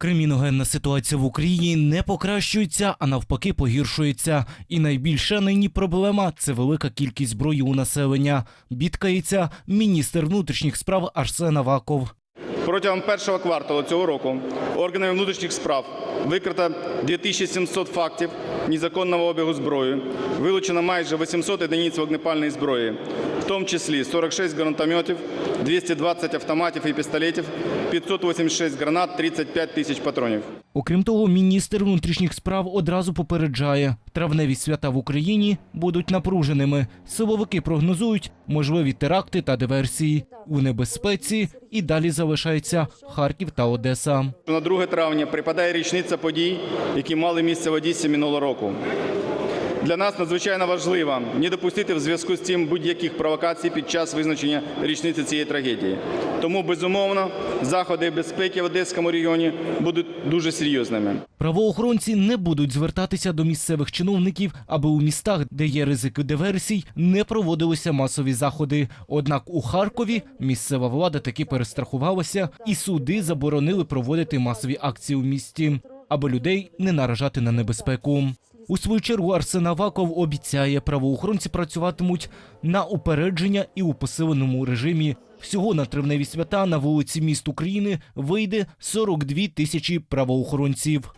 Криміногенна ситуація в Україні не покращується, а навпаки погіршується. І найбільша нині проблема це велика кількість зброї у населення. Бідкається міністр внутрішніх справ Арсен Аваков. Протягом першого кварталу цього року органами внутрішніх справ викрито 2700 фактів незаконного обігу зброї, вилучено майже 800 одиниць вогнепальної зброї, в тому числі 46 гранатометів, 220 автоматів і пістолетів, 586 гранат, 35 тисяч патронів. Окрім того, міністр внутрішніх справ одразу попереджає, травневі свята в Україні будуть напруженими. Силовики прогнозують можливі теракти та диверсії. У небезпеці і далі залишається Харків та Одеса. На 2 травня припадає річниця подій, які мали місце в Одесі минулого року. Для нас надзвичайно важливо не допустити в зв'язку з цим будь-яких провокацій під час визначення річниці цієї трагедії. Тому, безумовно, заходи безпеки в Одеському регіоні будуть дуже серйозними. Правоохоронці не будуть звертатися до місцевих чиновників, аби у містах, де є ризики диверсій, не проводилися масові заходи. Однак у Харкові місцева влада таки перестрахувалася, і суди заборонили проводити масові акції у місті, аби людей не наражати на небезпеку. У свою чергу Арсен Аваков обіцяє, правоохоронці працюватимуть на упередження і у посиленому режимі. Всього на тривневі свята на вулиці міст України вийде 42 тисячі правоохоронців.